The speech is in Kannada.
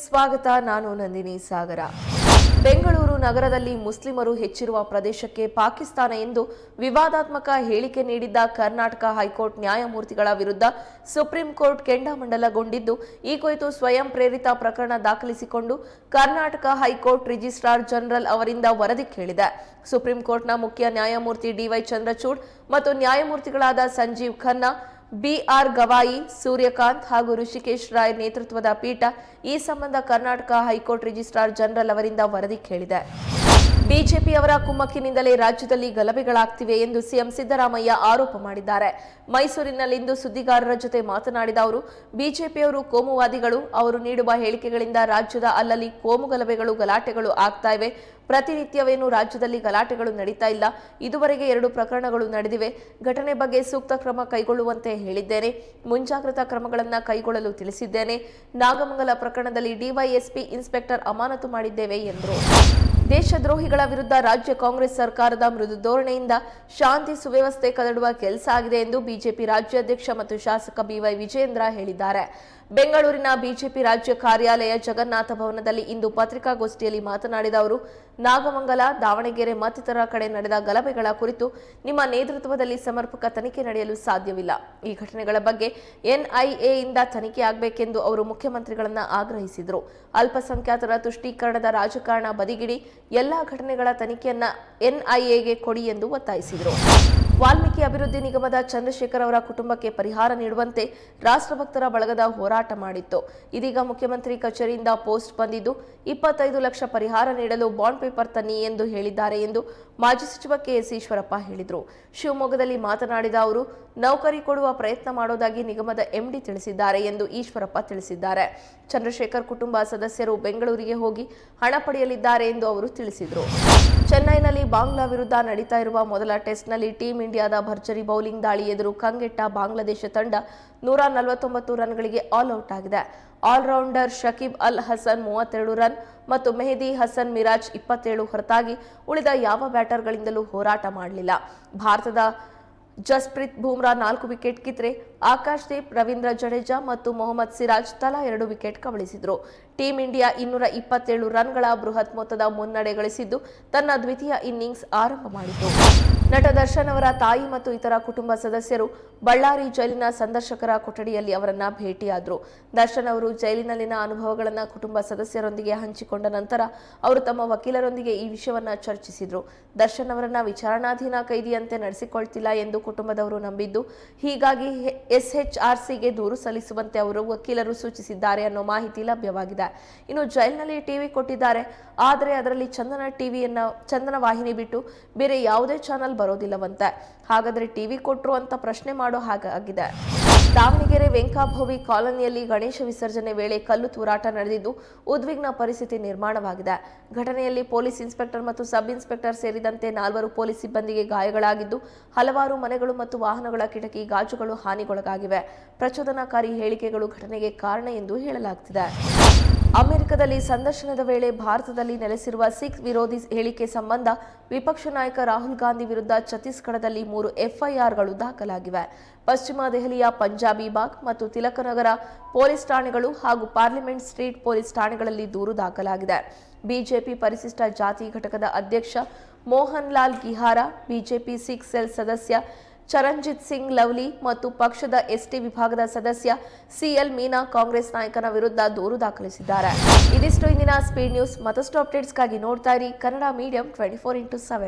ಸ್ವಾಗತ, ನಾನು ನಂದಿನಿ ಸಾಗರ. ಬೆಂಗಳೂರು ನಗರದಲ್ಲಿ ಮುಸ್ಲಿಮರು ಹೆಚ್ಚಿರುವ ಪ್ರದೇಶಕ್ಕೆ ಪಾಕಿಸ್ತಾನ ಎಂದು ವಿವಾದಾತ್ಮಕ ಹೇಳಿಕೆ ನೀಡಿದ್ದ ಕರ್ನಾಟಕ ಹೈಕೋರ್ಟ್ ನ್ಯಾಯಮೂರ್ತಿಗಳ ವಿರುದ್ಧ ಸುಪ್ರೀಂ ಕೋರ್ಟ್ ಕೆಂಡಾಮಂಡಲಗೊಂಡಿದ್ದು, ಈ ಕುರಿತು ಸ್ವಯಂ ಪ್ರೇರಿತ ಪ್ರಕರಣ ದಾಖಲಿಸಿಕೊಂಡು ಕರ್ನಾಟಕ ಹೈಕೋರ್ಟ್ ರಿಜಿಸ್ಟ್ರಾರ್ ಜನರಲ್ ಅವರಿಂದ ವರದಿ ಕೇಳಿದೆ. ಸುಪ್ರೀಂ ಕೋರ್ಟ್ನ ಮುಖ್ಯ ನ್ಯಾಯಮೂರ್ತಿ ಡಿವೈ ಚಂದ್ರಚೂಡ್ ಮತ್ತು ನ್ಯಾಯಮೂರ್ತಿಗಳಾದ ಸಂಜೀವ್ ಖನ್ನಾ ಬಿಆರ್ ಗವಾಯಿ, ಸೂರ್ಯಕಾಂತ್ ಹಾಗೂ ಋಷಿಕೇಶ್ ರಾಯ್ ನೇತೃತ್ವದ ಪೀಠ ಈ ಸಂಬಂಧ ಕರ್ನಾಟಕ ಹೈಕೋರ್ಟ್ ರಿಜಿಸ್ಟ್ರಾರ್ ಜನರಲ್ ಅವರಿಂದ ವರದಿ ಕೇಳಿದೆ. ಬಿಜೆಪಿಯವರ ಕುಮ್ಮಕ್ಕಿನಿಂದಲೇ ರಾಜ್ಯದಲ್ಲಿ ಗಲಭೆಗಳಾಗ್ತಿವೆ ಎಂದು ಸಿಎಂ ಸಿದ್ದರಾಮಯ್ಯ ಆರೋಪ ಮಾಡಿದ್ದಾರೆ. ಮೈಸೂರಿನಲ್ಲಿಂದು ಸುದ್ದಿಗಾರರ ಜೊತೆ ಮಾತನಾಡಿದ ಅವರು, ಬಿಜೆಪಿಯವರು ಕೋಮುವಾದಿಗಳು. ಅವರು ನೀಡುವ ಹೇಳಿಕೆಗಳಿಂದ ರಾಜ್ಯದ ಅಲ್ಲಲ್ಲಿ ಕೋಮು ಗಲಭೆಗಳು, ಗಲಾಟೆಗಳು ಆಗ್ತಾ ಇವೆ. ಪ್ರತಿನಿತ್ಯವೇನು ರಾಜ್ಯದಲ್ಲಿ ಗಲಾಟೆಗಳು ನಡೀತಾ ಇಲ್ಲ. ಇದುವರೆಗೆ ಎರಡು ಪ್ರಕರಣಗಳು ನಡೆದಿವೆ. ಘಟನೆ ಬಗ್ಗೆ ಸೂಕ್ತ ಕ್ರಮ ಕೈಗೊಳ್ಳುವಂತೆ ಹೇಳಿದ್ದೇನೆ. ಮುಂಜಾಗ್ರತಾ ಕ್ರಮಗಳನ್ನು ಕೈಗೊಳ್ಳಲು ತಿಳಿಸಿದ್ದೇನೆ. ನಾಗಮಂಗಲ ಪ್ರಕರಣದಲ್ಲಿ ಡಿವೈಎಸ್ಪಿ ಇನ್ಸ್ಪೆಕ್ಟರ್ ಅಮಾನತು ಮಾಡಿದ್ದೇವೆ ಎಂದರು. ದೇಶದ್ರೋಹಿಗಳ ವಿರುದ್ಧ ರಾಜ್ಯ ಕಾಂಗ್ರೆಸ್ ಸರ್ಕಾರದ ಮೃದು ಧೋರಣೆಯಿಂದ ಶಾಂತಿ ಸುವ್ಯವಸ್ಥೆ ಕದಡುವ ಕೆಲಸ ಆಗಿದೆ ಎಂದು ಬಿಜೆಪಿ ರಾಜ್ಯಾಧ್ಯಕ್ಷ ಮತ್ತು ಶಾಸಕ ಬಿವೈ ವಿಜೇಂದ್ರ ಹೇಳಿದ್ದಾರೆ. ಬೆಂಗಳೂರಿನ ಬಿಜೆಪಿ ರಾಜ್ಯ ಕಾರ್ಯಾಲಯ ಜಗನ್ನಾಥ ಭವನದಲ್ಲಿ ಇಂದು ಪತ್ರಿಕಾಗೋಷ್ಠಿಯಲ್ಲಿ ಮಾತನಾಡಿದ ಅವರು, ನಾಗಮಂಗಲ, ದಾವಣಗೆರೆ ಮತ್ತಿತರ ಕಡೆ ನಡೆದ ಗಲಭೆಗಳ ಕುರಿತು ನಿಮ್ಮ ನೇತೃತ್ವದಲ್ಲಿ ಸಮರ್ಪಕ ತನಿಖೆ ನಡೆಯಲು ಸಾಧ್ಯವಿಲ್ಲ. ಈ ಘಟನೆಗಳ ಬಗ್ಗೆ ಎನ್ಐಎಯಿಂದ ತನಿಖೆ ಆಗಬೇಕೆಂದು ಅವರು ಮುಖ್ಯಮಂತ್ರಿಗಳನ್ನ ಆಗ್ರಹಿಸಿದರು. ಅಲ್ಪಸಂಖ್ಯಾತರ ತುಷ್ಟೀಕರಣದ ರಾಜಕಾರಣ ಬದಿಗಿಡಿ ಎಲ್ಲಾ ಘಟನೆಗಳ ತನಿಖೆಯನ್ನ ಎನ್ಐಎಗೆ ಕೊಡಿ ಎಂದು ಒತ್ತಾಯಿಸಿದರು. ವಾಲ್ಮೀಕಿ ಅಭಿವೃದ್ಧಿ ನಿಗಮದ ಚಂದ್ರಶೇಖರ್ ಅವರ ಕುಟುಂಬಕ್ಕೆ ಪರಿಹಾರ ನೀಡುವಂತೆ ರಾಷ್ಟ್ರಭಕ್ತರ ಬಳಗದ ಹೋರಾಟ ಮಾಡಿತ್ತು. ಇದೀಗ ಮುಖ್ಯಮಂತ್ರಿ ಕಚೇರಿಯಿಂದ ಪೋಸ್ಟ್ ಬಂದಿದ್ದು, ಇಪ್ಪತ್ತೈದು ಲಕ್ಷ ಪರಿಹಾರ ನೀಡಲು ಬಾಂಡ್ ಪೇಪರ್ ತನ್ನಿ ಎಂದು ಹೇಳಿದ್ದಾರೆ ಎಂದು ಮಾಜಿ ಸಚಿವ ಕೆಎಸ್ ಈಶ್ವರಪ್ಪ ಹೇಳಿದರು. ಶಿವಮೊಗ್ಗದಲ್ಲಿ ಮಾತನಾಡಿದ ಅವರು, ನೌಕರಿ ಕೊಡುವ ಪ್ರಯತ್ನ ಮಾಡೋದಾಗಿ ನಿಗಮದ ಎಂಡಿ ತಿಳಿಸಿದ್ದಾರೆ ಎಂದು ಈಶ್ವರಪ್ಪ ತಿಳಿಸಿದ್ದಾರೆ. ಚಂದ್ರಶೇಖರ್ ಕುಟುಂಬ ಸದಸ್ಯರು ಬೆಂಗಳೂರಿಗೆ ಹೋಗಿ ಹಣ ಪಡೆಯಲಿದ್ದಾರೆ ಎಂದು ಅವರು ತಿಳಿಸಿದರು. ಚೆನ್ನೈನಲ್ಲಿ ಬಾಂಗ್ಲಾ ವಿರುದ್ಧ ನಡೀತಾ ಇರುವ ಮೊದಲ ಟೆಸ್ಟ್ನಲ್ಲಿ ಟೀಂ ಇಂಡಿಯಾದ ಭರ್ಜರಿ ಬೌಲಿಂಗ್ ದಾಳಿ ಎದುರು ಕಂಗೆಟ್ಟ ಬಾಂಗ್ಲಾದೇಶ ತಂಡ ನೂರ ನಲವತ್ತೊಂಬತ್ತು ರನ್ಗಳಿಗೆ ಆಲ್ ಔಟ್ ಆಗಿದೆ. ಆಲ್ರೌಂಡರ್ ಶಕೀಬ್ ಅಲ್ ಹಸನ್ ಮೂವತ್ತೆರಡು ರನ್ ಮತ್ತು ಮೆಹದಿ ಹಸನ್ ಮಿರಾಜ್ ಇಪ್ಪತ್ತೇಳು ಹೊರತಾಗಿ ಉಳಿದ ಯಾವ ಬ್ಯಾಟರ್ಗಳಿಂದಲೂ ಹೋರಾಟ ಮಾಡಲಿಲ್ಲ. ಭಾರತದ ಜಸ್ಪ್ರೀತ್ ಬೂಮ್ರಾ ನಾಲ್ಕು ವಿಕೆಟ್ ಕಿತ್ರೆ ಆಕಾಶ್ ದೀಪ್, ರವೀಂದ್ರ ಜಡೇಜಾ ಮತ್ತು ಮೊಹಮ್ಮದ್ ಸಿರಾಜ್ ತಲಾ ಎರಡು ವಿಕೆಟ್ ಕಬಳಿಸಿದರು. ಟೀಂ ಇಂಡಿಯಾ ಇನ್ನೂರ ಇಪ್ಪತ್ತೇಳು ರನ್ಗಳ ಬೃಹತ್ ಮೊತ್ತದ ಮುನ್ನಡೆ ಗಳಿಸಿದ್ದು, ತನ್ನ ದ್ವಿತೀಯ ಇನ್ನಿಂಗ್ಸ್ ಆರಂಭ ಮಾಡಿತು. ನಟ ದರ್ಶನ್ ಅವರ ತಾಯಿ ಮತ್ತು ಇತರ ಕುಟುಂಬ ಸದಸ್ಯರು ಬಳ್ಳಾರಿ ಜೈಲಿನ ಸಂದರ್ಶಕರ ಕೊಠಡಿಯಲ್ಲಿ ಅವರನ್ನ ಭೇಟಿಯಾದರು. ದರ್ಶನ್ ಅವರು ಜೈಲಿನಲ್ಲಿನ ಅನುಭವಗಳನ್ನು ಕುಟುಂಬ ಸದಸ್ಯರೊಂದಿಗೆ ಹಂಚಿಕೊಂಡ ನಂತರ ಅವರು ತಮ್ಮ ವಕೀಲರೊಂದಿಗೆ ಈ ವಿಷಯವನ್ನ ಚರ್ಚಿಸಿದರು. ದರ್ಶನ್ ಅವರನ್ನ ವಿಚಾರಣಾಧೀನ ಕೈದಿಯಂತೆ ನಡೆಸಿಕೊಳ್ತಿಲ್ಲ ಎಂದು ಕುಟುಂಬದವರು ನಂಬಿದ್ದು, ಹೀಗಾಗಿ ಎಸ್ಎಚ್ಆರ್ಸಿಗೆ ದೂರು ಸಲ್ಲಿಸುವಂತೆ ಅವರು ವಕೀಲರು ಸೂಚಿಸಿದ್ದಾರೆ ಅನ್ನೋ ಮಾಹಿತಿ ಲಭ್ಯವಾಗಿದೆ. ಇನ್ನು ಜೈಲಿನಲ್ಲಿ ಟಿವಿ ಕೊಟ್ಟಿದ್ದಾರೆ, ಆದರೆ ಅದರಲ್ಲಿ ಚಂದನ ಟಿವಿಯನ್ನ, ಚಂದನ ವಾಹಿನಿ ಬಿಟ್ಟು ಬೇರೆ ಯಾವುದೇ ಚಾನಲ್ ಬರೋದಿಲ್ಲವಂತೆ. ಹಾಗಾದ್ರೆ ಟಿವಿ ಕೊಟ್ರು ಅಂತ ಪ್ರಶ್ನೆ ಮಾಡೋ ಹಾಗಾಗಿದೆ ದಾವಣಗೆರೆ ವೆಂಕಾಭೋವಿ ಕಾಲೋನಿಯಲ್ಲಿ ಗಣೇಶ ವಿಸರ್ಜನೆ ವೇಳೆ ಕಲ್ಲು ತೂರಾಟ ನಡೆದಿದ್ದು ಉದ್ವಿಗ್ನ ಪರಿಸ್ಥಿತಿ ನಿರ್ಮಾಣವಾಗಿದೆ. ಘಟನೆಯಲ್ಲಿ ಪೊಲೀಸ್ ಇನ್ಸ್ಪೆಕ್ಟರ್ ಮತ್ತು ಸಬ್ ಇನ್ಸ್ಪೆಕ್ಟರ್ ಸೇರಿದಂತೆ ನಾಲ್ವರು ಪೊಲೀಸ್ ಸಿಬ್ಬಂದಿಗೆ ಗಾಯಗಳಾಗಿದ್ದು, ಹಲವಾರು ಮನೆಗಳು ಮತ್ತು ವಾಹನಗಳ ಕಿಟಕಿ ಗಾಜುಗಳು ಹಾನಿಗೊಳಗಾಗಿವೆ. ಪ್ರಚೋದನಾಕಾರಿ ಹೇಳಿಕೆಗಳು ಘಟನೆಗೆ ಕಾರಣ ಎಂದು ಹೇಳಲಾಗುತ್ತಿದೆ ಅಮೆರಿಕದಲ್ಲಿ ಸಂದರ್ಶನದ ವೇಳೆ ಭಾರತದಲ್ಲಿ ನೆಲೆಸಿರುವ ಸಿಖ್ ವಿರೋಧಿ ಹೇಳಿಕೆ ಸಂಬಂಧ ವಿಪಕ್ಷ ನಾಯಕ ರಾಹುಲ್ ಗಾಂಧಿ ವಿರುದ್ಧ ಛತ್ತೀಸ್ಗಢದಲ್ಲಿ ಮೂರು ಎಫ್ಐಆರ್ಗಳು ದಾಖಲಾಗಿವೆ. ಪಶ್ಚಿಮ ದೆಹಲಿಯ ಪಂಜಾಬಿ ಬಾಗ್ ಮತ್ತು ತಿಲಕನಗರ ಪೊಲೀಸ್ ಠಾಣೆಗಳು ಹಾಗೂ ಪಾರ್ಲಿಮೆಂಟ್ ಸ್ಟ್ರೀಟ್ ಪೊಲೀಸ್ ಠಾಣೆಗಳಲ್ಲಿ ದೂರು ದಾಖಲಾಗಿದೆ. ಬಿಜೆಪಿ ಪರಿಶಿಷ್ಟ ಜಾತಿ ಘಟಕದ ಅಧ್ಯಕ್ಷ ಮೋಹನ್ ಲಾಲ್ ಗಿಹಾರ, ಬಿಜೆಪಿ ಸಿಖ್ ಸೆಲ್ ಸದಸ್ಯ ಚರಂಜಿತ್ ಸಿಂಗ್ ಲವ್ಲಿ ಮತ್ತು ಪಕ್ಷದ ಎಸ್ಟಿ ವಿಭಾಗದ ಸದಸ್ಯ ಸಿಎಲ್ ಮೀನಾ ಕಾಂಗ್ರೆಸ್ ನಾಯಕನ ವಿರುದ್ಧ ದೂರು ದಾಖಲಿಸಿದ್ದಾರೆ. ಇದಿಷ್ಟು ಇಂದಿನ ಸ್ಪೀಡ್ ನ್ಯೂಸ್. ಮತ್ತಷ್ಟು ಅಪ್ಡೇಟ್ಸ್ಗಾಗಿ ನೋಡ್ತಾ ಇರಿ Kannada medium twenty four into seven.